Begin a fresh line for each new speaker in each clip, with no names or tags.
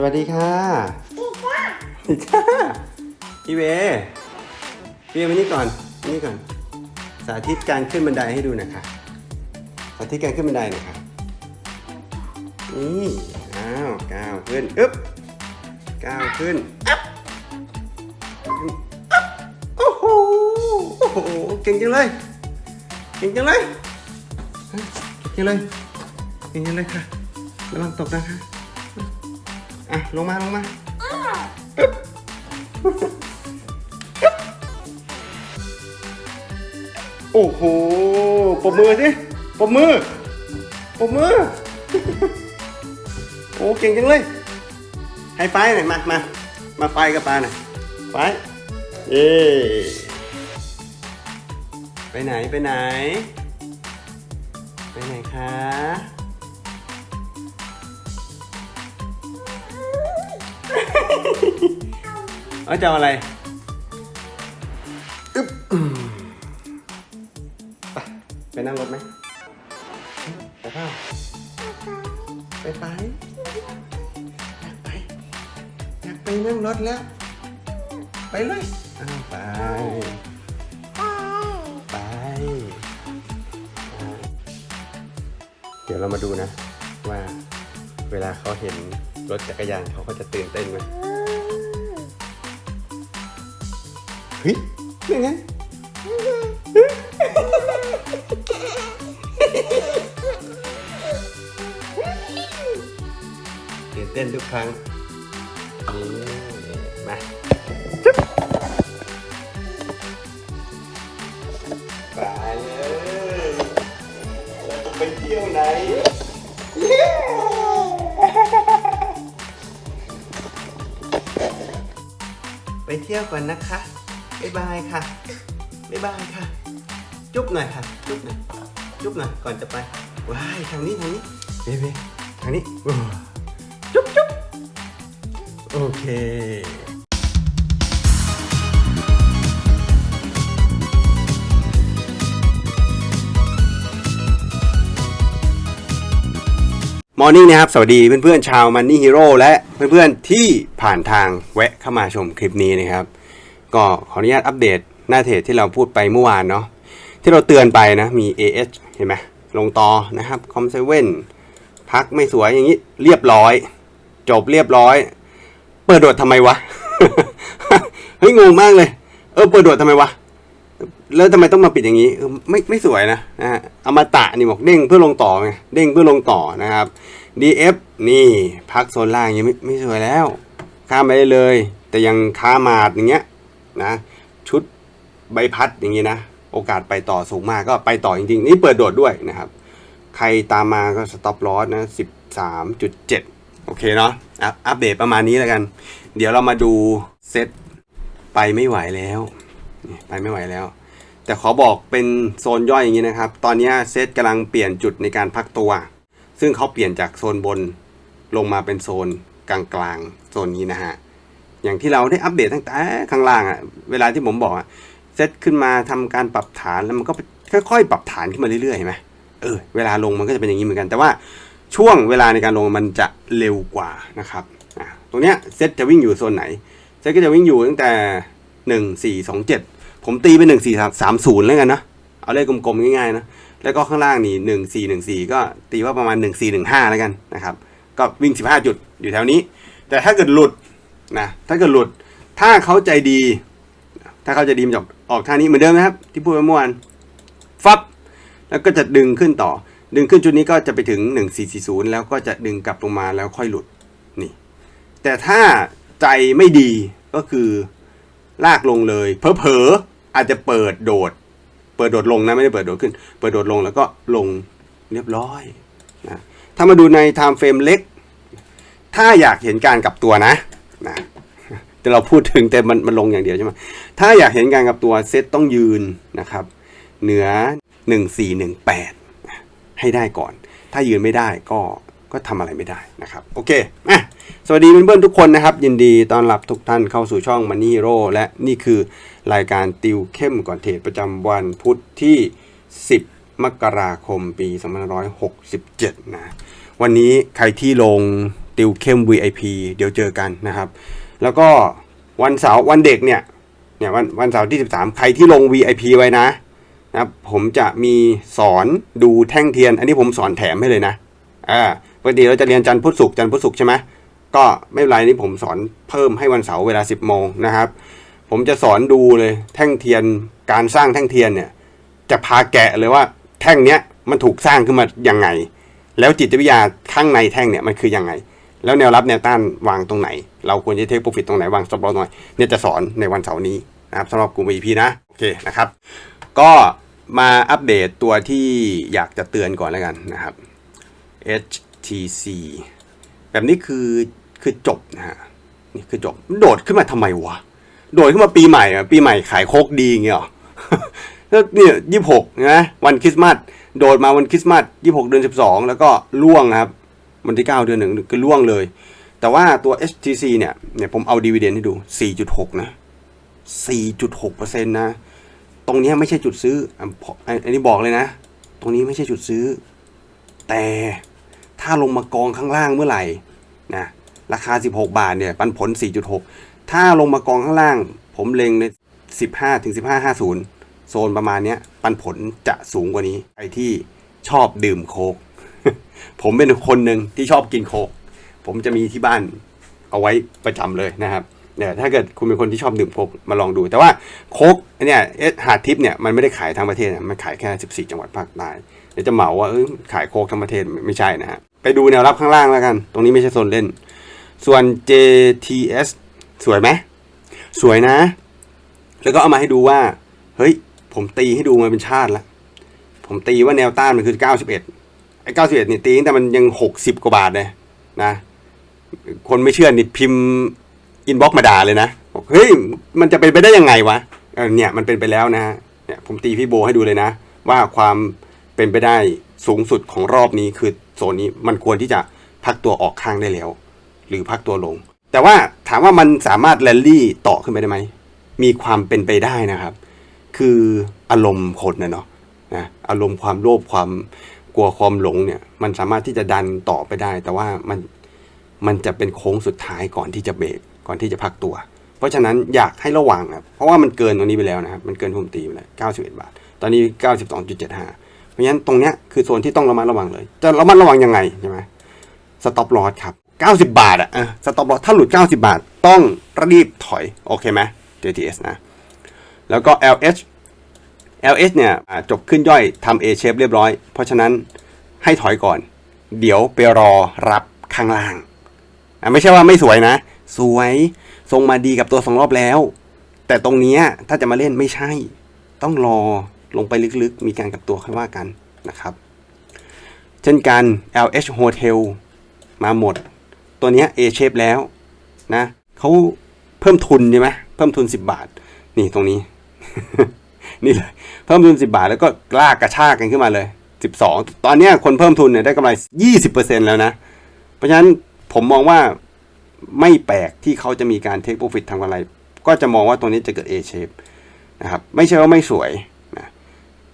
สวัสดีค่ะดีจ้าพี่เวพี่เวมานี่ก่อนมานี่ก่อน สาธิตการขึ้นบันไดให้ดูหนะคะสาธิตการขึ้นบันไดหน่อยค่ะนี่อ้าวก้าวขึ้นอึ๊บก้าวขึ้นอัพอัพโอ้โหโอ้โหเก่งจังเลยเก่งจังเลยฮะเก่งจังเลยเก่งจังเลยค่ะระวังตกนะคะ อะลงมาลงมาโอ้โหปรบมือสิปรบมือปรบมือ โอ้เก่งจังเลยให้ไฟหน่อยมามามาไฟกับปลาหน่อยไฟเย้ไปไหนไปไหน ไปไหนคะ เอาจะเอาอะไรอึ๊บไปไปนั่งรถไหมไปเปล่าไปไปอยากไปอยากไปนั่งรถแล้ว ไปเลยอ้าวไปไป เดี๋ยวเรามาดูนะ ว่าเวลาเขาเห็น รถจักรยานเขาก็จะตื่นเต้นไหมเฮ้ยยังไงตื่นเต้นทุกครั้งนี่มาจุ๊บไปเลยเราจะไปเที่ยวไหน เที่ยวก่อนนะคะ บ๊ายบายค่ะ บ๊ายบายค่ะ จุ๊บหน่อยค่ะ จุ๊บหน่อย จุ๊บหน่อย ก่อนจะไป ว้ายทางนี้ทางนี้เบเบทางนี้ จุ๊บจุ๊บโอเค มอร์นิ่งนะครับ สวัสดีเพื่อนๆชาวมันนี่ฮีโร่และเพื่อนๆที่ผ่านทางแวะเข้ามาชมคลิปนี้นะครับ ก็ขออนุญาตอัปเดตหน้าเทรดที่เราพูดไปเมื่อวานเนาะที่เราเตือนไปนะ มี AH เห็นไหมลงต่อนะครับคอมเซเว่นพักไม่สวยอย่างนี้เรียบร้อย จบเรียบร้อย เปิดโดดทำไมวะ เฮ้ยงงมากเลย เออเปิดโดดทำไมวะ แล้วทำไมต้องมาปิดอย่างนี้ไม่ไม่สวยนะนะฮะอมตะนี่บอกเด้งเพื่อลงต่อไงเด้งเพื่อลงต่อนะครับ DF นี่พักโซนล่างยังไม่ไม่สวยแล้ว ข้ามไปได้เลย แต่ยังค้ามาดอย่างเงี้ยนะชุดใบพัดอย่างงี้นะโอกาสไปต่อสูงมากก็ไปต่อจริงๆ นี่เปิดโดดด้วยนะครับ ใครตามมาก็สต็อปลอสนะ13.7โอเคเนาะอัปอัปเดตประมาณนี้แล้วกัน เดี๋ยวเรามาดูเซตไปไม่ไหวแล้ว ไปไม่ไหวแล้ว แต่ขอบอกเป็นโซนย่อยอย่างนี้นะครับ ตอนนี้เซตกำลังเปลี่ยนจุดในการพักตัว ซึ่งเขาเปลี่ยนจากโซนบนลงมาเป็นโซนกลางๆโซนนี้นะฮะอย่างที่เราได้อัปเดตตั้งแต่ข้างล่างอะเวลาที่ผมบอกอะเซตขึ้นมาทำการปรับฐานแล้วมันก็ค่อยๆ ปรับฐานขึ้นมาเรื่อยๆเห็นไหมเออเวลาลงมันก็จะเป็นอย่างนี้เหมือนกัน แต่ว่าช่วงเวลาในการลงมันจะเร็วกว่านะครับตรงเนี้ยเซตจะวิ่งอยู่โซนไหนเซตก็จะวิ่งอยู่ตั้งแต่หนึ่งสี่สองเจ็ด ผมตีเป็นหนึ่งสี่สามศูนย์แล้วกันนะเอาเลขกลมๆง่ายๆนะแล้วก็ข้างล่างนี่หนึ่งสี่หนึ่งสี่ก็ตีว่าประมาณหนึ่งสี่หนึ่งห้าแล้วกันนะครับ ก็วิ่งสิบห้าจุดอยู่แถวนี้ แต่ถ้าเกิดหลุดนะถ้าเกิดหลุดถ้าเขาใจดี ถ้าเขาใจดีมันจะออกท่านี้เหมือนเดิมนะครับ ที่พูดไปเมื่อวานฟับแล้วก็จะดึงขึ้นต่อ ดึงขึ้นจุดนี้ก็จะไปถึง 1440 แล้วก็จะดึงกลับลงมาแล้วค่อยหลุดนี่ แต่ถ้าใจไม่ดีก็คือ ลากลงเลยเพอๆอาจจะเปิดโดด เปิดโดดลงนะไม่ได้เปิดโดดขึ้น เปิดโดดลงแล้วก็ลงเรียบร้อยนะถ้ามาดูใน time frame เล็ก ถ้าอยากเห็นการกลับตัวนะนะแต่เราพูดถึงแต่มันมันลงอย่างเดียวใช่ไหมถ้าอยากเห็นการกลับตัวเซตต้องยืนนะครับ เหนือ 1418 ให้ได้ก่อน ถ้ายืนไม่ได้ก็ ก็ทำอะไรไม่ได้นะครับโอเคอะสวัสดีเพื่อนๆทุกคนนะครับ ยินดีต้อนรับทุกท่านเข้าสู่ช่อง Money Hero และนี่คือรายการติวเข้มก่อนเทรดประจำวันพุธที่ 10 มกราคมปี2567 นะวันนี้ใครที่ลงติวเข้ม VIP เดี๋ยวเจอกันนะครับ แล้วก็วันเสาร์วันเด็กเนี่ยเนี่ยวันวันเสาร์ที่ 13 ใครที่ลง VIP ไว้นะนะครับผมจะมีสอนดูแท่งเทียน อันนี้ผมสอนแถมให้เลยนะอ่า กติเราจะเรียนจันทร์พุธศุกร์จันทร์พุธศุกร์ใช่ไหมก็ไม่เป็นไรนี่ผมสอนเพิ่มให้วันเสาร์เวลา 10 โมงนะครับ ผมจะสอนดูเลยแท่งเทียนการสร้างแท่งเทียนเนี่ยจะพาแกะเลยว่าแท่งเนี้ยมันถูกสร้างขึ้นมายังไง แล้วจิตวิทยาข้างในแท่งเนี่ยมันคือยังไง แล้วแนวรับแนวต้านวางตรงไหน เราควรจะเทคโปรฟิตตรงไหนวางสต็อปลอสตรงไหนเนี่ยจะสอนในวันเสาร์นี้นะครับสำหรับกลุ่ม VIP นะโอเคนะครับ ก็มาอัปเดตตัวที่อยากจะเตือนก่อนแล้วกันนะครับ h HTC แบบนี้คือคือจบนะฮะนี่คือจบโดดขึ้นมาทำไมวะ โดดขึ้นมาปีใหม่อะปีใหม่ขายโคกดีอย่างเงี้ยหรอแล้วเนี่ยยี่หกนะวันคริสต์มาสโดดมาวันคริสต์มาสยี่หกเดือนสิบสองแล้วก็ล่วงครับ วันที่เก้าเดือนหนึ่งก็ล่วงเลย แต่ว่าตัว HTC เนี่ยเนี่ยผมเอาดีเวเดนให้ดู4.6นะ4.6%นะ ตรงเนี้ยไม่ใช่จุดซื้ออันอันนี้บอกเลยนะ ตรงนี้ไม่ใช่จุดซื้อ แต่ ถ้าลงมากองข้างล่างเมื่อไหร่นะราคา 16 บาทเนี่ยปันผล 4.6 ถ้าลงมากองข้างล่าง ผมเล็งใน 15ถึง15.50 โซนประมาณเนี้ยปันผลจะสูงกว่านี้ใครที่ชอบดื่มโคกผมเป็นคนหนึ่งที่ชอบกินโคกผมจะมีที่บ้านเอาไว้ประจำเลยนะครับเนี่ยถ้าเกิดคุณเป็นคนที่ชอบดื่มโคกมาลองดู แต่ว่าโคกเนี่ยเอสหาดทิปเนี่ยมันไม่ได้ขายทั้งประเทศมันขายแค่ 14 จังหวัดภาคใต้เดี๋ยวจะเหมาว่าเอยขายโคกทั้งประเทศไม่ใช่นะฮะ ไปดูแนวรับข้างล่างแล้วกัน ตรงนี้ไม่ใช่โซนเล่น ส่วน JTS สวยไหม สวยนะ แล้วก็เอามาให้ดูว่า เฮ้ย ผมตีให้ดูมาเป็นชาติละ ผมตีว่าแนวต้านมันคือ 91 ไอ้ 91นี่ยตีแต่มันยัง 60 กว่าบาทเลยนะ คนไม่เชื่อนี่พิมพ์อินบ็อกมาด่าเลยนะบอกเฮ้ย มันจะเป็นไปได้ยังไงวะเนี่ยมันเป็นไปแล้วนะเนี่ยผมตีพี่โบให้ดูเลยนะ ว่าความเป็นไปได้ สูงสุดของรอบนี้คือโซนนี้มันควรที่จะพักตัวออกข้างได้แล้ว หรือพักตัวลง แต่ว่าถามว่ามันสามารถแรลลี่ต่อขึ้นไปได้ไหมมีความเป็นไปได้นะครับ คืออารมณ์คนนะเนาะนะอารมณ์ความโลภความกลัวความหลงเนี่ย มันสามารถที่จะดันต่อไปได้ แต่ว่ามันมันจะเป็นโค้งสุดท้ายก่อนที่จะเบรกก่อนที่จะพักตัว เพราะฉะนั้นอยากให้ระวังครับเพราะว่ามันเกินตรงนี้ไปแล้วนะครับ มันเกินทุนตีไปแล้ว91 บาท ตอนนี้ 92.75 ราะฉะนั้นตรงเนี้ยคือโซนที่ต้องระมัดระวังเลย จะระมัดระวังยังไงใช่ไหมสต็อปลอสครับ90 บาทอะสต็อปลอสถ้าหลุด 90 บาท ต้องรีบถอย โอเคไหม JTS นะ แล้วก็ LH LH เนี่ยจบขึ้นย่อยทำ A shape เรียบร้อย เพราะฉะนั้นให้ถอยก่อน เดี๋ยวไปรอรับข้างล่างอะไม่ใช่ว่าไม่สวยนะ สวยทรงมาดีกับตัวสองรอบแล้ว แต่ตรงนี้ถ้าจะมาเล่นไม่ใช่ ต้องรอ ลงไปลึกๆ มีการกลับตัวค่อยว่ากันนะครับ เช่นกัน LH Hotel มาหมด ตัวเนี้ย A shape แล้วนะเขาเพิ่มทุนใช่ไหมเพิ่มทุน 10 บาท นี่ตรงนี้ นี่เลย เพิ่มทุน 10 บาทแล้วก็ลากกระชากกันขึ้นมาเลย 12 ตอนนี้คนเพิ่มทุนเนี่ยได้กำไร 20%แล้วนะ เพราะฉะนั้นผมมองว่าไม่แปลกที่เขาจะมีการเทคโปรฟิตทางกำไร ก็จะมองว่าตรงนี้จะเกิด A shape นะครับ ไม่ใช่ว่าไม่สวย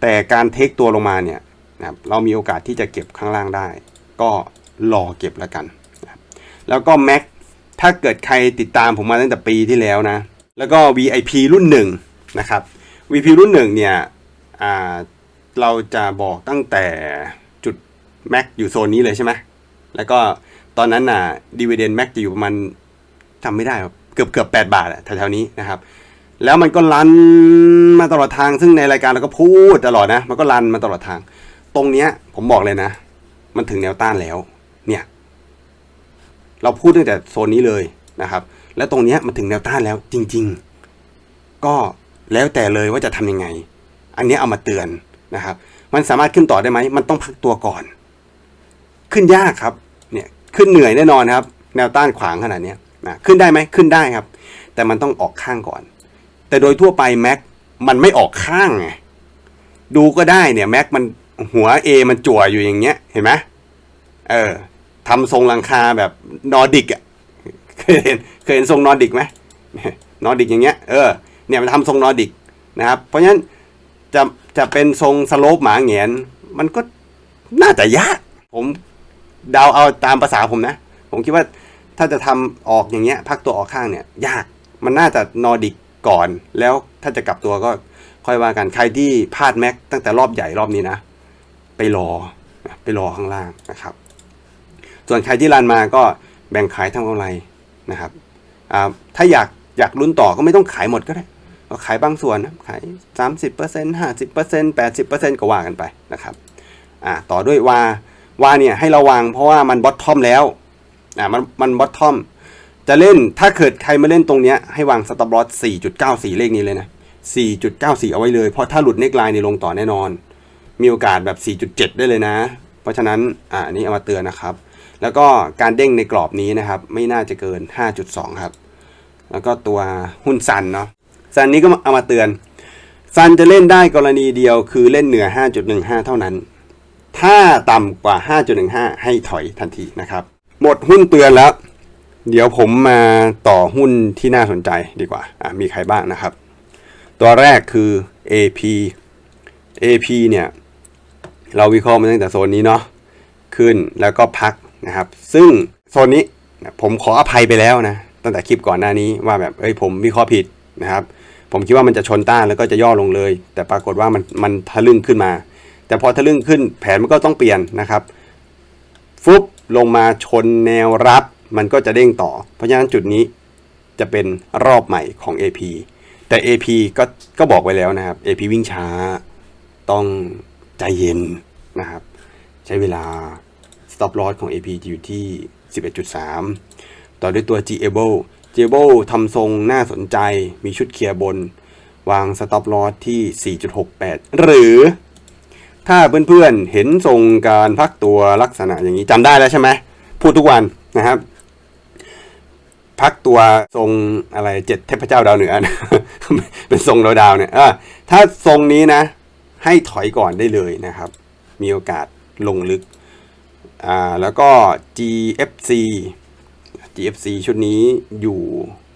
แต่การเทคตัวลงมาเนี่ยนะครับเรามีโอกาสที่จะเก็บข้างล่างได้ ก็รอเก็บแล้วกันนะครับแล้วก็ Mac ถ้าเกิดใครติดตามผมมาตั้งแต่ปีที่แล้วนะ แล้วก็ VIP รุ่นหนึ่งนะครับ VIP รุ่นหนึ่งเนี่ยอ่าเราจะบอกตั้งแต่จุด Mac อยู่โซนนี้เลยใช่ไหมแล้วก็ตอนนั้นน่ะดีเวเดน Mac จะอยู่ประมาณจำไม่ได้ครับเกือบเกือบแปดบาทอะแถวๆนี้นะครับ แล้วมันก็รันมาตลอดทาง ซึ่งในรายการเราก็พูดตลอดนะ มันก็รันมาตลอดทาง ตรงเนี้ย ผมบอกเลยนะ มันถึงแนวต้านแล้ว เนี่ย เราพูดตั้งแต่โซนนี้เลยนะครับ และตรงเนี้ยมันถึงแนวต้านแล้วจริง ๆ ก็แล้วแต่เลยว่าจะทำยังไง อันนี้เอามาเตือนนะครับ มันสามารถขึ้นต่อได้ไหม มันต้องพักตัวก่อน ขึ้นยากครับ เนี่ย ขึ้นเหนื่อยแน่นอนครับ แนวต้านขวางขนาดนี้นะ ขึ้นได้ไหม ขึ้นได้ครับ แต่มันต้องออกข้างก่อน แต่โดยทั่วไปแม็กมันไม่ออกข้างไงดูก็ได้เนี่ยแม็กมันหัว A มันจั่วอยู่อย่างเงี้ยเห็นไหมเออทำทรงหลังคาแบบนอร์ดิกอะเคยเห็นเคยเห็นทรงนอร์ดิกไหมนอร์ดิกอย่างเงี้ยเออเนี่ยมันทำทรงนอร์ดิกนะครับ เพราะฉะนั้นจะจะเป็นทรงสโลปหมาแหงนมันก็น่าจะยากผมเดาเอาตามภาษาผมนะผผมคิดว่าถ้าจะทำออกอย่างเงี้ยพักตัวออกข้างเนี่ย ยากมันน่าจะนอร์ดิก ก่อน แล้วถ้าจะกลับตัวก็ค่อยว่ากันใครที่พลาดแม็กตั้งแต่รอบใหญ่รอบนี้นะ ไปรอไปรอข้างล่างนะครับ ส่วนใครที่รันมาก็แบ่งขายทำกำไรนะครับถ้าอยากอยากลุ้นต่อก็ไม่ต้องขายหมดก็ได้ก็ขายบางส่วนนะขาย 30% 50% 80%ก็ว่ากันไปนะครับต่อด้วยวาวาเนี่ยให้ระวังเพราะว่ามันบอททอมแล้วอ่ามันมันบอททอม จะเล่นถ้าเกิดใครมาเล่นตรงเนี้ยให้วางสต็อปลอส4.94 เลขนี้เลยนะ 4.94 เอาไว้เลย เพราะถ้าหลุดเน็กไลน์เนี่ยลงต่อแน่นอน มีโอกาสแบบ 4.7 ได้เลยนะ เพราะฉะนั้นอ่านี่เอามาเตือนนะครับ แล้วก็การเด้งในกรอบนี้นะครับ ไม่น่าจะเกิน 5.2 ครับ แล้วก็ตัวหุ้นซันเนาะซันนี้ก็เอามาเตือนซันจะเล่นได้กรณีเดียวคือเล่นเหนือ 5.15 เท่านั้น ถ้าต่ำกว่า 5.15 ให้ถอยทันทีนะครับ หมดหุ้นเตือนแล้ว เดี๋ยวผมมาต่อหุ้นที่น่าสนใจดีกว่าอ่า มีใครบ้างนะครับ ตัวแรกคือ AP AP เนี่ย เราวิเคราะห์มาตั้งแต่โซนนี้เนาะ ขึ้นแล้วก็พักนะครับ ซึ่งโซนนี้ผมขออภัยไปแล้วนะ ตั้งแต่คลิปก่อนหน้านี้ว่าแบบ เอ้ยผมวิเคราะห์ผิดนะครับ ผมคิดว่ามันจะชนต้านแล้วก็จะย่อลงเลย แต่ปรากฏว่ามันมันทะลึ่งขึ้นมา แต่พอทะลึ่งขึ้นแผนมันก็ต้องเปลี่ยนนะครับ ฟุบลงมาชนแนวรับ มันก็จะเด้งต่อ เพราะฉะนั้นจุดนี้จะเป็นรอบใหม่ของ AP แต่ AP ก็ก็บอกไว้แล้วนะครับ AP วิ่งช้า ต้องใจเย็นนะครับ ใช้เวลา stop loss ของ AP จะอยู่ที่ 11.3 ต่อด้วยตัว g a b l e g a b l e ทำทรงน่าสนใจ มีชุดเคลียร์บน วาง stop loss ที่ 4.68 หรือ ถ้าเพื่อนๆเห็นทรงการพักตัวลักษณะอย่างนี้จำได้แล้วใช่ไหม พูดทุกวันนะครับ พักตัวทรงอะไรเจ็ดเทพเจ้าดาวเหนือนะเป็นทรงดาวดาวเนี่ยถ้าทรงนี้นะ ให้ถอยก่อนได้เลยนะครับ มีโอกาสลงลึกอ่าแล้วก็ GFC GFC ชุดนี้อยู่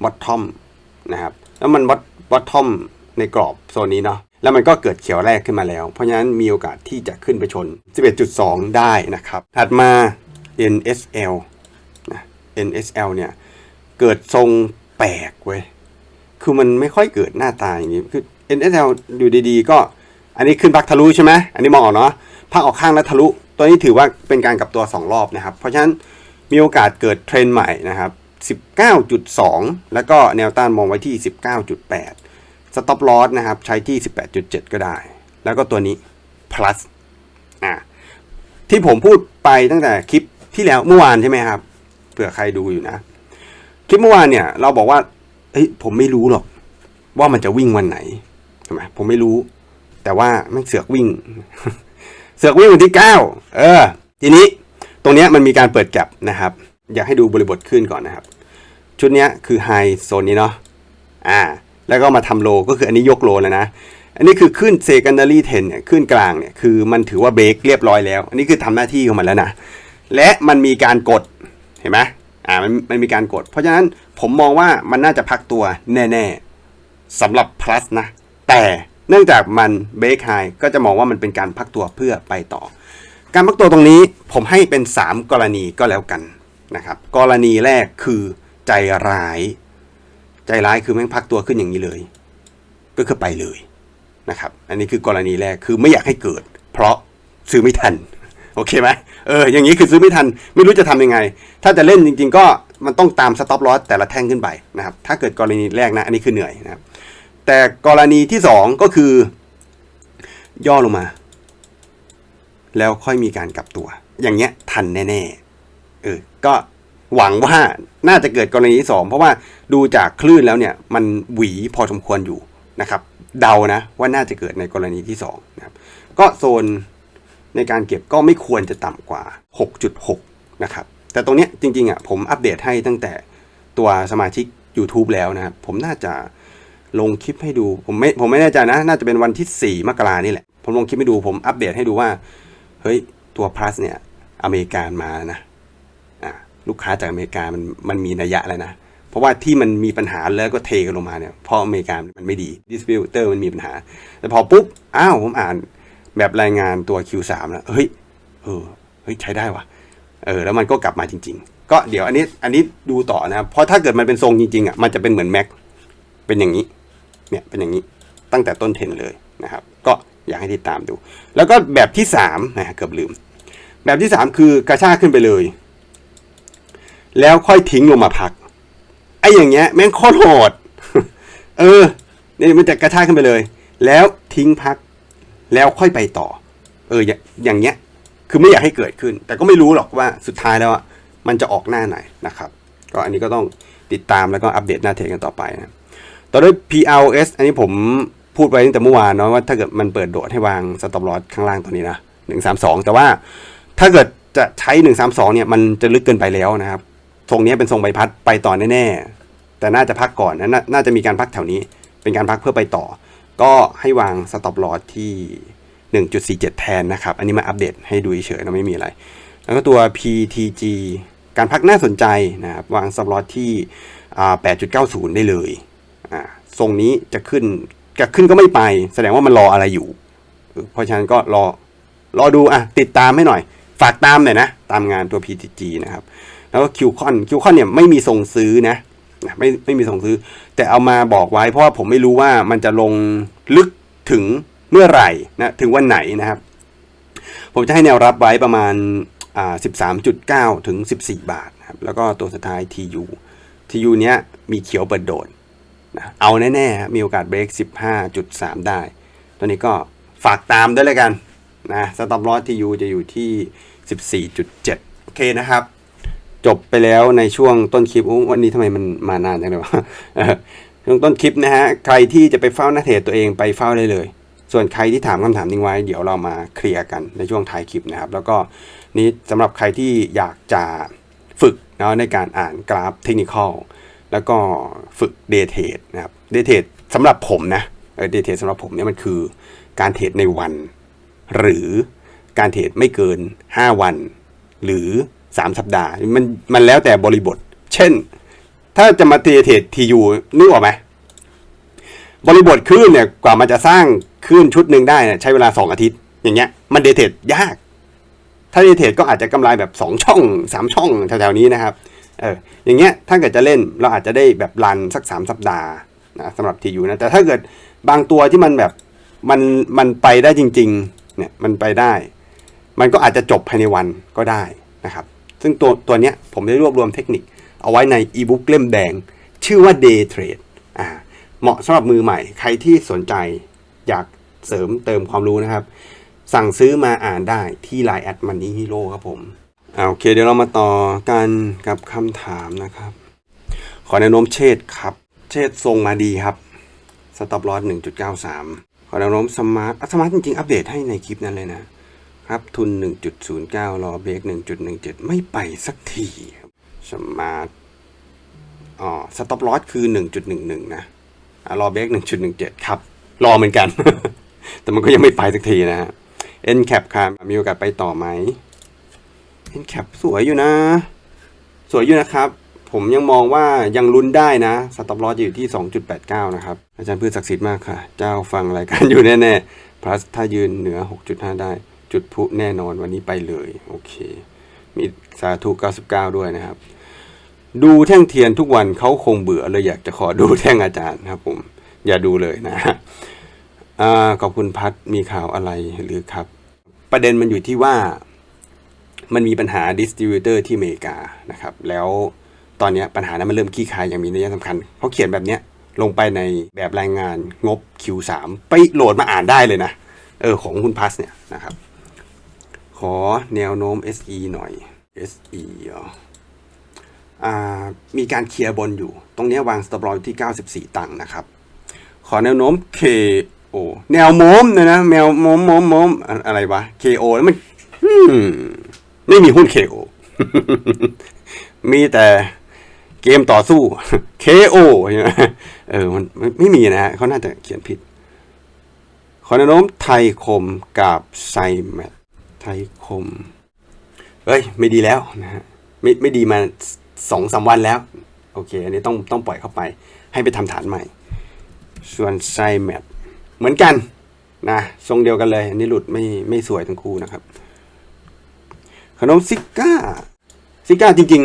บอททอมนะครับ แล้วมันบอทบอททอมในกรอบโซนนี้เนาะแล้วมันก็เกิดเขียวแรกขึ้นมาแล้ว เพราะฉะนั้นมีโอกาสที่จะขึ้นไปชน 11.2 ได้นะครับ ถัดมา NSL นะ NSL เนี่ย เกิดทรงแปลกเว้ย คือมันไม่ค่อยเกิดหน้าตาอย่างนี้ คือ NSL อยู่ดีๆ ก็ อันนี้ขึ้นพักทะลุใช่ไหม อันนี้มองออกเนาะพักออกข้างแล้วทะลุ ตัวนี้ถือว่าเป็นการกลับตัว 2 รอบนะครับ เพราะฉะนั้นมีโอกาสเกิดเทรนด์ใหม่นะครับ 19.2 แล้วก็แนวต้านมองไว้ที่ 19.8 stop loss นะครับใช้ที่ 18.7 ก็ได้ แล้วก็ตัวนี้ plus อะที่ผมพูดไปตั้งแต่คลิปที่แล้วเมื่อวานใช่ไหมครับเผื่อใครดูอยู่นะ คลิปเมื่อวานเนี่ย เราบอกว่าเฮ้ยผมไม่รู้หรอก ว่ามันจะวิ่งวันไหนใช่ไหมผมไม่รู้ แต่ว่าม่งเสือกวิ่ง เสือกวิ่งวันที่เก้าเออ ทีนี้ตรงเนี้ยมันมีการเปิดแก็บนะครับ อยากให้ดูบริบทขึ้นก่อนนะครับ ชุดเนี้ยคือไฮโซนนี้เนาะอ่า แล้วก็มาทำโลก็คืออันนี้ยกโลแล้วนะอันนี้คือขึ้น secondary 10เนี่ยขึ้นกลางเนี่ยคือมันถือว่าเบรกเรียบร้อยแล้ว อันนี้คือทำหน้าที่ของมันแล้วนะ และมันมีการกดเห็นไหม อ่ามันมันมีการกด เพราะฉะนั้นผมมองว่ามันน่าจะพักตัวแน่ๆสำหรับ plus นะ แต่เนื่องจากมันเบรกไฮก็จะมองว่ามันเป็นการพักตัวเพื่อไปต่อ การพักตัวตรงนี้ผมให้เป็น 3 กรณีก็แล้วกันนะครับ กรณีแรกคือใจร้าย ใจร้ายคือแม่งพักตัวขึ้นอย่างนี้เลย ก็คือไปเลยนะครับ อันนี้คือกรณีแรกคือไม่อยากให้เกิด เพราะซื้อไม่ทัน โอเคไหมเอออย่างนี้คือซื้อไม่ทันไม่รู้จะทำยังไง ถ้าจะเล่นจริง ๆ ก็มันต้องตามสต็อปลอสแต่ละแท่งขึ้นไปนะครับถ้าเกิดกรณีแรกนะอันนี้คือเหนื่อยนะครับแต่กรณีที่สองก็คือ ย่อลงมา แล้วค่อยมีการกลับตัว อย่างเงี้ยทันแน่ๆเออก็หวังว่าน่าจะเกิดกรณีที่สองเพราะว่าดูจากคลื่นแล้วเนี่ย มันหวีพอสมควรอยู่นะครับ เดานะว่าน่าจะเกิดในกรณีที่สองนะครับก็โซน ในการเก็บก็ไม่ควรจะต่ำกว่า 6.6 นะครับ แต่ตรงเนี้ยจริงๆอะผมอัปเดตให้ตั้งแต่ตัวสมาชิก YouTube แล้วนะครับ ผมน่าจะลงคลิปให้ดู ผมไม่ผมไม่แน่ใจนะ น่าจะเป็นวันที่ 4 มกรานี่แหละ ผมลงคลิปให้ดูผมอัปเดตให้ดูว่า เฮ้ย ตัว plus เนี่ยอเมริกันมานะอะลูกค้าจากอเมริกามันมันมีนัยยะแล้วนะเพราะว่าที่มันมีปัญหาแล้วก็เทกันลงมาเนี่ยเพราะอเมริกามันไม่ดีดิสติบิวเตอร์มันมีปัญหา แต่พอปุ๊บ อ้าว ผมอ่าน แบบรายงานตัว Q3 แล้วเฮ้ยเออเฮ้ยใช้ได้วะเออแล้วมันก็กลับมาจริง ๆ ก็เดี๋ยวอันนี้อันนี้ดูต่อนะครับเพราะถ้าเกิดมันเป็นทรงจริงๆอะมันจะเป็นเหมือนแม็กเป็นอย่างนี้เนี่ยเป็นอย่างนี้ตั้งแต่ต้นเทรนเลยนะครับ ก็อยากให้ติดตามดู แล้วก็แบบที่สามนะเกือบลืม แบบที่สามคือกระชากขึ้นไปเลย แล้วค่อยทิ้งลงมาพักไอ้อย่างเงี้ยแม่งโคตรโหดเออเนี่ยมันจะกระชากขึ้นไปเลย แล้วทิ้งพัก แล้วค่อยไปต่อ เอออย่างอย่างเงี้ยคือไม่อยากให้เกิดขึ้น แต่ก็ไม่รู้หรอกว่าสุดท้ายแล้วมันจะออกหน้าไหนนะครับ ก็อันนี้ก็ต้องติดตามแล้วก็อัปเดตหน้าเทรดกันต่อไปนะต่อด้วย PLS อันนี้ผมพูดไว้ตั้งแต่เมื่อวานเนาะว่าถ้าเกิดมันเปิดโดดให้วางสต็อปลอสข้างล่างตัวนี้นะ132แต่ว่าถ้าเกิดจะใช้132เนี่ยมันจะลึกเกินไปแล้วนะครับทรงนี้เป็นทรงใบพัดไปต่อแน่ๆแต่น่าจะพักก่อนนะน่าจะมีการพักแถวนี้ เป็นการพักเพื่อไปต่อ ก็ให้วางสต็อปลอสที่ 1.47 แทนนะครับ อันนี้มาอัปเดตให้ดูเฉยๆนะไม่มีอะไร แล้วก็ตัว PTG การพักน่าสนใจนะครับ วางสต็อปลอสที่ 8.90 ได้เลยอ่าทรงนี้จะขึ้นจะขึ้นก็ไม่ไป แสดงว่ามันรออะไรอยู่เอเพราะฉะนั้นก็รอรอดูอะติดตามให้หน่อย ฝากตามหน่อยนะ ตามงานตัว PTG นะครับ แล้วก็คิวคอนคิวคอนเนี่ยไม่มีส่งซื้อนะ ไม่ไม่มีส่งซื้อ แต่เอามาบอกไว้เพราะว่าผมไม่รู้ว่ามันจะลงลึกถึงเมื่อไหร่นะถึงวันไหนนะครับ ผมจะให้แนวรับไว้ประมาณอ่า13.9 ถึง 14 บาทครับแล้วก็ตัวสุดท้าย TU TU เนี้ยมีเขียวเปิดโดดนะเอาแน่ๆครับมีโอกาสเบรก 15.3 ได้ ตัวนี้ก็ฝากตามด้วยเลยกันนะสต็อปลอส TU จะอยู่ที่ 14.7 โอเคนะครับ จบไปแล้วในช่วงต้นคลิปวันนี้ทำไมมันมานานจังเลยวะช่วงต้นคลิปนะฮะใครที่จะไปเฝ้าหน้าเทรดตัวเองไปเฝ้าได้เลย ส่วนใครที่ถามคำถามทิ้งไว้ เดี๋ยวเรามาเคลียร์กันในช่วงท้ายคลิปนะครับ แล้วก็นี้สำหรับใครที่อยากจะฝึกเนาะในการอ่านกราฟเทคนิคอลแล้วก็ฝึกเดเทรดนะครับเดเทรดสำหรับผมนะเดเทรดสำหรับผมเนี่ยมันคือการเทรดในวัน หรือการเทรดไม่เกิน 5 วัน หรือ 3 สัปดาห์ มันมันแล้วแต่บริบท เช่น ถ้าจะมาเทรดเทรดทียูนึกออกไหมบริบทคลื่นเนี่ยกว่ามันจะสร้างคลื่นชุดหนึ่งได้เนี่ยใช้เวลา 2 อาทิตย์ อย่างเงี้ยมันเดเทรดยาก ถ้าเดเทรดก็อาจจะกำไรแบบ 2 ช่อง 3 ช่องแถวๆนี้นะครับเอออย่างเงี้ยถ้าเกิดจะเล่นเราอาจจะได้แบบรันสัก 3 สัปดาห์นะสำหรับทียูนะแต่ถ้าเกิดบางตัวที่มันแบบมันมันไปได้จริงๆเนี่ยมันไปได้ มันก็อาจจะจบภายในวันก็ได้นะครับ ซึ่งตัวตัวเนี้ยผมได้รวบรวมเทคนิค เอาไว้ในอีบุ๊กเล่มแดง ชื่อว่า Day Trade อ่าเหมาะสำหรับมือใหม่ ใครที่สนใจอยากเสริมเติมความรู้นะครับ สั่งซื้อมาอ่านได้ที่ Line แอดมันนี่ฮีโร่ครับผมอ่าโอเค เดี๋ยวเรามาต่อกันกับคำถามนะครับ ขอแนะนำเชษครับ เชษทรงมาดีครับสต็อปลอส1.93 ขอแนวโน้มสมาร์ทสมาร์ทจริงๆ อัปเดตให้ในคลิปนั้นเลยนะ รับทุน 1.09 รอเบรก1.17 ไม่ไปสักทีสมาร์ทอ๋อสต็อปลอสคือ 1.11นะอะรอเบรก1.17 ครับ รอเหมือนกัน แต่มันก็ยังไม่ไปสักทีนะฮะ N cap ครับมีโอกาสไปต่อไหม N cap สวยอยู่นะ สวยอยู่นะครับ ผมยังมองว่ายังลุ้นได้นะสต็อปลอสอยู่ที่ 2.89 นะครับ อาจารย์พืชศักดิ์สิทธิ์มากค่ะ เจ้าฟังรายการอยู่แน่ๆ plus ถ้ายืนเหนือ 6.5 ได้ จุดพุแน่นอนวันนี้ไปเลยโอเค มีสาธุ99 ด้วยนะครับ ดูแท่งเทียนทุกวันเขาคงเบื่อเลยอยากจะขอดูแท่งอาจารย์ครับผมอย่าดูเลยนะอขอบคุณพัดมีข่าวอะไรหรือครับ ประเด็นมันอยู่ที่ว่ามันมีปัญหาดิสติบิวเตอร์ที่อเมริกานะครับ แล้วตอนนี้ปัญหานั้นมันเริ่มขี้คายอย่างมีนัยสำคัญเขาเขียนแบบนี้ลงไปในแบบรายงานงบ Q3 ไปโหลดมาอ่านได้เลยนะ เออของคุณพัสเนี่ยนะครับ ขอแนวโน้ม SE หน่อย SE อ่ามีการเคลียร์บนอยู่ ตรงนี้วางสต็อปลอสที่ 94 ตังค์นะครับ ขอแนวโน้ม KO แนวโน้มนะนะแนวโน้มโน้มโน้มอะไรวะ KO แล้วมันไม่มีหุ้น KO มีแต่เกมต่อสู้ KO ใช่ไหมเออมันไม่ไม่มีนะฮะเขาน่าจะเขียนผิด ขอแนวโน้มไทยคมกับไซแมท ไทคม เฮ้ย ไม่ดีแล้วนะฮะ ไม่ไม่ดีมาสองสามวันแล้ว โอเค อันนี้ต้องต้องปล่อยเข้าไป ให้ไปทำฐานใหม่ ส่วนไซแมทเหมือนกันนะทรงเดียวกันเลย อันนี้หลุดไม่ไม่สวยทั้งคู่นะครับ ขนมซิก้าซิก้าจริง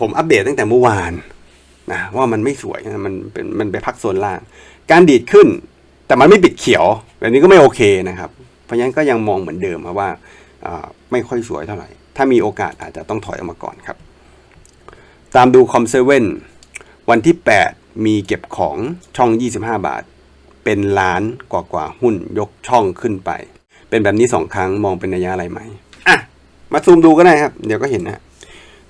ผมอัปเดตตั้งแต่เมื่อวานนะว่ามันไม่สวยมันเป็นมันไปพักโซนล่าง การดีดขึ้น แต่มันไม่ปิดเขียว แบบนี้ก็ไม่โอเคนะครับ เพราะฉะนั้นก็ยังมองเหมือนเดิมครับว่า ไม่ค่อยสวยเท่าไหร่ ถ้ามีโอกาสอาจจะต้องถอยออกมาก่อนครับ ตามดูคอมเซเว่นวันที่ 8 มีเก็บของช่อง 25 บาท เป็นล้านกว่ากว่าหุ้นยกช่องขึ้นไป เป็นแบบนี้สองครั้งมองเป็นนัยยะอะไรไหมอะ มาซูมดูก็ได้ครับ เดี๋ยวก็เห็นนะ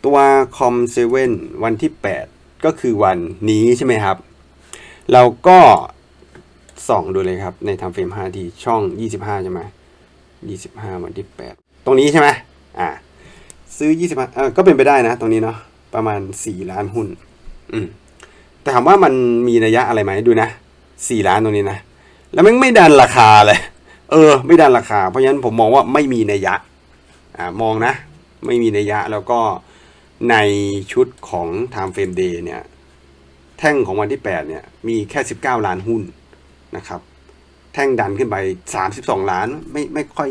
ตัวคอมเซเว่นวันที่ 8 ก็คือวันนี้ใช่ไหมครับ เราก็ส่องดูเลยครับ ในทำเฟรม 5 ทีช่อง 25 ใช่ไหม25 วันที่ 8 ตรงนี้ใช่ไหมอ่า ซื้อ25เออก็เป็นไปได้นะ ตรงนี้เนาะประมาณ4ล้านหุ้น อืมแต่ถามว่ามันมีนัยยะอะไรไหมดูนะ4ล้านตรงนี้นะ แล้วมันไม่ดันราคาเลย เออ ไม่ดันราคา เพราะฉะนั้นผมมองว่าไม่มีนัยยะ อ่ามองนะ ไม่มีนัยยะแล้วก็ในชุดของ Time Frame Day เนี่ย แท่งของวันที่ 8 เนี่ย มีแค่ 19 ล้านหุ้นนะครับ แท่งดันขึ้นไป 32 ล้านไม่ไม่ค่อย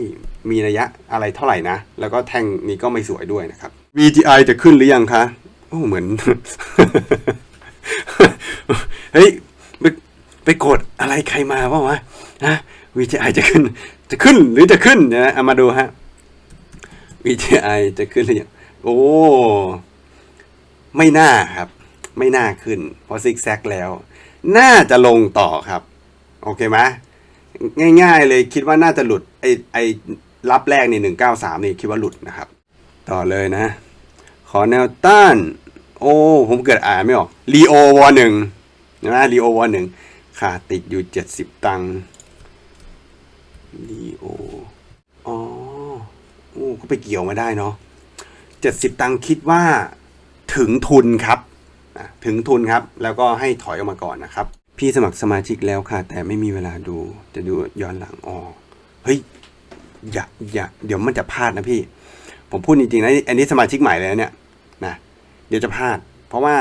มีนัยะอะไรเท่าไหร่นะ แล้วก็แท่งนี้ก็ไม่สวยด้วยนะครับ VGI จะขึ้นหรือยังคะโอ้เหมือน เฮ้ยไปไปกดอะไรใครมาว่าวะฮะ VGI จะขึ้น จะขึ้นหรือจะขึ้นนะเอามาดูฮะ VGI จะขึ้นหรือยังโอ้ไม่น่าครับ ไม่น่าขึ้น เพราะซิกแซกแล้ว น่าจะลงต่อครับ โอเคไหมง่าย ๆ เลยคิดว่าน่าจะหลุดไอไอ รับแรกนี่หนึ่งเก้าสามนี่คิดว่าหลุดนะครับ ต่อเลยนะ ขอแนวต้าน โอ้ ผมเกิดอ่านไม่ออกรีโอวอหนึ่งนะรีโอวอหนึ่งขาดติดอยู่เจ็ดสิบตังค์รีโออ๋อโอ้ก็ไปเกี่ยวมาได้เนาะเจ็ดสิบตังค์คิดว่าถึงทุนครับถึงทุนครับ แล้วก็ให้ถอยออกมาก่อนนะครับ พี่สมัครสมาชิกแล้วค่ะ แต่ไม่มีเวลาดู จะดูย้อนหลังอ๋อเฮ้ย อย่าอย่าเดี๋ยวมันจะพลาดนะพี่ ผมพูดจริงๆนะอันนี้สมาชิกใหม่เลยเนี่ยนะเดี๋ยวจะพลาด เพราะว่า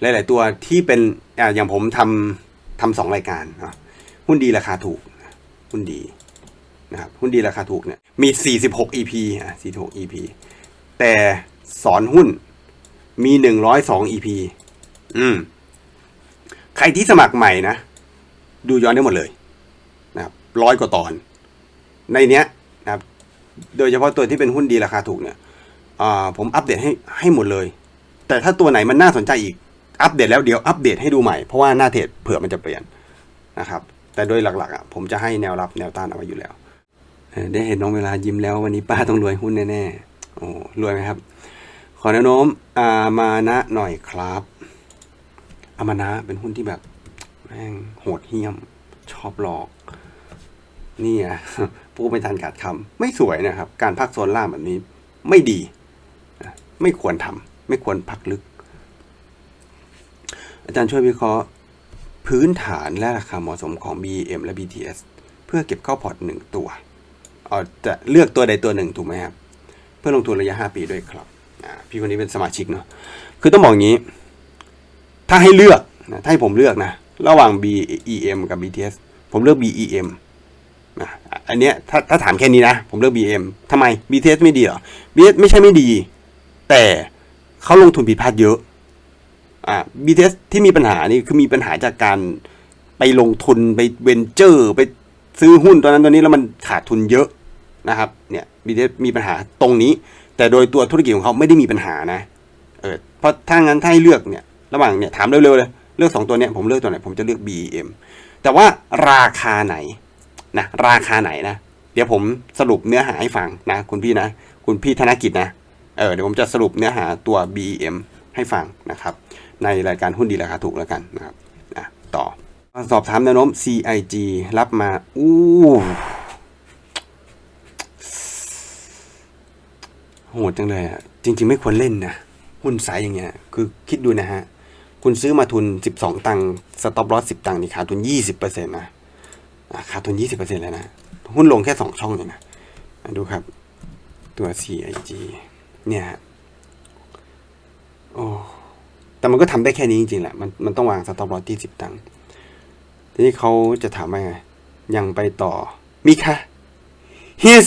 หลาย ๆ ตัวที่เป็นอ่าอย่างผมทำทำสองรายการนะหุ้นดีราคาถูกหุ้นดีนะครับหุ้นดีราคาถูกเนี่ยมี 46 EP อะ46 EP แต่สอนหุ้นมี 102 EP อืมใครที่สมัครใหม่นะ ดูย้อนได้หมดเลยนะครับร้อยกว่าตอน ในเนี้ย โดยเฉพาะตัวที่เป็นหุ้นดีราคาถูกเนี่ยผมอัปเดตให้ให้หมดเลย แต่ถ้าตัวไหนมันน่าสนใจอีกอัปเดตแล้วเดี๋ยวอัปเดตให้ดูใหม่ เพราะว่าหน้าเทรดเผื่อมันจะเปลี่ยนนะครับ แต่โดยหลักๆอะผมจะให้แนวรับแนวต้านเอาไว้อยู่แล้วเออได้เห็นน้องเวลายิ้มแล้ววันนี้ป้าต้องรวยหุ้นแน่ๆโอ้รวยไหมครับ ขอแนวโน้มอามานะหน่อยครับอามานะเป็นหุ้นที่แบบแม่งโหดเหี้ยม ชอบหลอก นี่อะ พูดไม่ทันขาดคำไม่สวยนะครับ การพักโซนล่างแบบนี้ไม่ดี ไม่ควรทำไม่ควรพักลึก อาจารย์ช่วยวิเคราะห์พื้นฐานและราคาเหมาะสมของ BM และ BTS เพื่อเก็บเข้าพอร์ตหนึ่งตัวเอาจะเลือกตัวใดตัวหนึ่งถูกไหมครับ เพื่อลงทุนระยะ 5 ปีด้วยครับพี่คนนี้เป็นสมาชิกเนาะคือต้องบอกอย่างนี้ ถ้าให้เลือกนะถ้าให้ผมเลือกนะ ระหว่าง BEM กับ BTS ผมเลือก BEM นะ อันเนี้ยถ้าถ้าถามแค่นี้นะ ผมเลือก BM ทำไม BTS ไม่ดีเหรอ BTS ไม่ใช่ไม่ดี แต่เขาลงทุนผิดพลาดเยอะอ่า BTS ที่มีปัญหานี่คือมีปัญหาจากการไปลงทุนไปเวนเจอร์ ไปซื้อหุ้นตัวนั้นตัวนี้แล้วมันขาดทุนเยอะนะครับเนี่ย BTS มีปัญหาตรงนี้ แต่โดยตัวธุรกิจของเขาไม่ได้มีปัญหานะเออเพราะถ้างั้นถ้าให้เลือกเนี่ยระหว่างเนี่ยถามเร็วๆเลยเลือกสองตัวเนี้ยผมเลือกตัวไหนผมจะเลือก B M แต่ว่าราคาไหน นะราคาไหนนะ เดี๋ยวผมสรุปเนื้อหาให้ฟังนะคุณพี่นะ คุณพี่ธนกิจนะเออเดี๋ยวผมจะสรุปเนื้อหาตัว BEM ให้ฟังนะครับ ในรายการหุ้นดีราคาถูกแล้วกันนะครับนะต่อสอบถามแนวโน้ม CIG รับมาอู้โหดจังเลยอะจริง ๆ ไม่ควรเล่นนะหุ้นสายอย่างเงี้ย คือคิดดูนะฮะ คุณซื้อมาทุน 12 ตังค์สต็อปลอส10 ตังค์นี่ขาดทุน 20%นะ ขาดทุน 20%แล้วนะ หุ้นลงแค่ 2 ช่องเลยนะ ดูครับ ตัว CIG เนี่ยโอ้แต่มันก็ทำได้แค่นี้จริงๆแหละ มันมันต้องวางสต็อปลอสที่ 10 ตังค์ทีนี้เขาจะถามว่าไง ยังไปต่อมีค่ะ his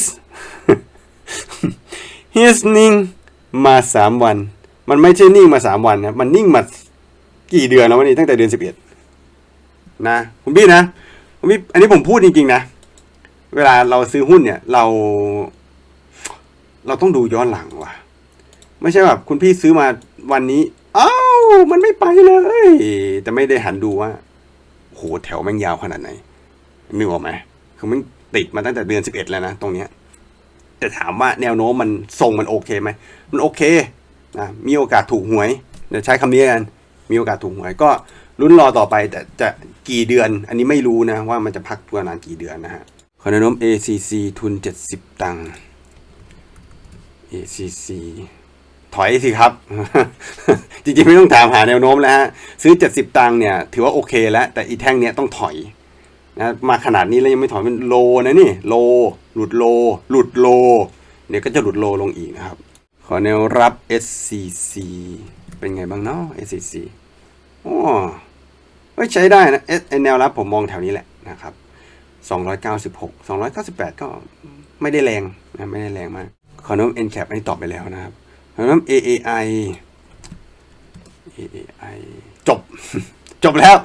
his นิ่งมาสามวัน มันไม่ใช่นิ่งมาสามวันนะ มันนิ่งมากี่เดือนแล้ววะนี่ตั้งแต่เดือนสิบเอ็ดนะ คุณพี่นะ มีอันนี้ผมพูดจริงๆนะ เวลาเราซื้อหุ้นเนี่ย เรา เราต้องดูย้อนหลังว่ะ ไม่ใช่แบบคุณพี่ซื้อมาวันนี้ อ้าวมันไม่ไปเลย แต่ไม่ได้หันดูว่าโหแถวแม่งยาวขนาดไหนนึกออกไหมคือมันติดมาตั้งแต่เดือนสิบเอ็ดแล้วนะตรงเนี้ยแต่ถามว่าแนวโน้มมันทรงมันโอเคไหมมันโอเคนะมีโอกาสถูกหวยเดี๋ยวใช้คำนี้กันมีโอกาสถูกหวยก็ ลุ้นรอต่อไปแต่จะกี่เดือน อันนี้ไม่รู้นะว่ามันจะพักตัวนานกี่เดือนนะฮะขอแนวโน้ม ACC ทุน 70 ตังค์ ACC ถอยสิครับ จริงๆ ไม่ต้องถามหาแนวโน้มแล้วฮะ ซื้อ 70 ตังค์เนี่ย ถือว่าโอเคแล้ว แต่อีแท่งเนี้ยต้องถอยนะมาขนาดนี้แล้วยังไม่ถอยเป็นโลนะนี่ โล หลุดโล หลุดโล เดี๋ยวก็จะหลุดโลลงอีกนะครับ ขอแนวรับ SCC เป็นไงบ้างเนาะ SCC โอ้เฮ้ยใช้ได้นะ S ไอ้แนวรับผมมองแถวนี้แหละนะครับ296 298 ก็ไม่ได้แรงนะไม่ได้แรงมากขอแนว NCAP อันนี้ตอบไปแล้วนะครับขอแนว AAI AAI จบ จบแล้ว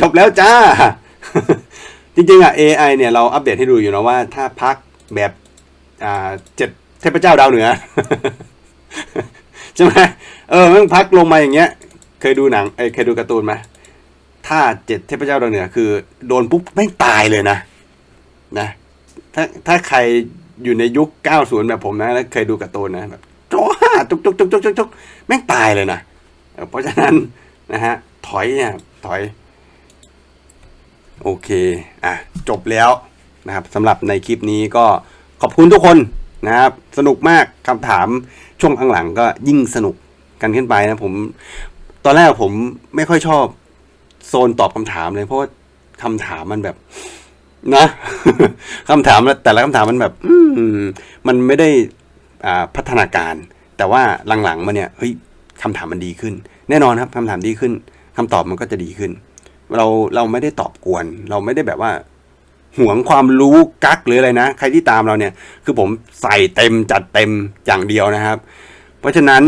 จบแล้วจ้า จริงๆอะ AI เนี่ยเราอัปเดตให้ดูอยู่นะว่าถ้าพักแบบอ่าเจ็ดเทพเจ้าดาวเหนือ ใช่ไหมเออมันพักลงมาอย่างเงี้ย เคยดูหนังเอ้ยเคยดูการ์ตูนไหมถ้าเจ็ดเทพเจ้าดาวเหนือ คือ โดนปุ๊บไม่ตายเลยนะนะ ถ้าถ้าใครอยู่ในยุค 90 แบบผมนะแล้วเคยดูการ์ตูนนะแบบโจ้าจุกจุกจุกจุกจุกจุกแม่งตายเลยนะเออเพราะฉะนั้นนะฮะถอยเนี่ยถอย โอเคอะจบแล้วนะครับสำหรับในคลิปนี้ก็ขอบคุณทุกคนนะครับ สนุกมากคำถามช่วงข้างหลังก็ยิ่งสนุกกันขึ้นไปนะผม ตอนแรกผมไม่ค่อยชอบ โซนตอบคำถามเลย เพราะว่าคำถามมันแบบ นะคำถามแต่ละคำถามมันแบบ อืมมันไม่ได้อ่าพัฒนาการ แต่ว่าหลังๆมาเนี่ยเฮ้ยคำถามมันดีขึ้น แน่นอนครับคำถามดีขึ้นคำตอบมันก็จะดีขึ้น เราเราไม่ได้ตอบกวน เราไม่ได้แบบว่าหวงความรู้กักหรืออะไรนะ ใครที่ตามเราเนี่ย คือผมใส่เต็มจัดเต็มอย่างเดียวนะครับ เพราะฉะนั้น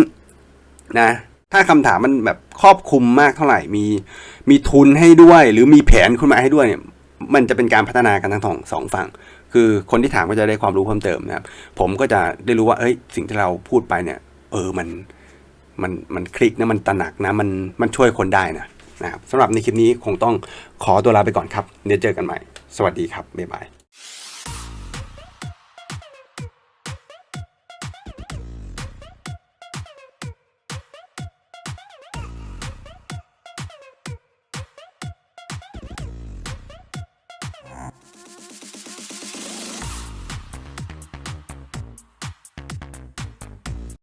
นะ ถ้าคำถามมันแบบครอบคลุมมากเท่าไหร่ มีมีทุนให้ด้วย หรือมีแผนขึ้นมาให้ด้วยเนี่ยมันจะเป็นการพัฒนากันทั้งสองสองฝั่ง คือคนที่ถามก็จะได้ความรู้เพิ่มเติมนะครับ ผมก็จะได้รู้ว่าเอ้ยสิ่งที่เราพูดไปเนี่ย เออมันมันมันคลิกนะมันตระหนักนะมันมันช่วยคนได้นะนะครับสำหรับในคลิปนี้คงต้องขอตัวลาไปก่อนครับ เดี๋ยวเจอกันใหม่ สวัสดีครับบ๊ายบาย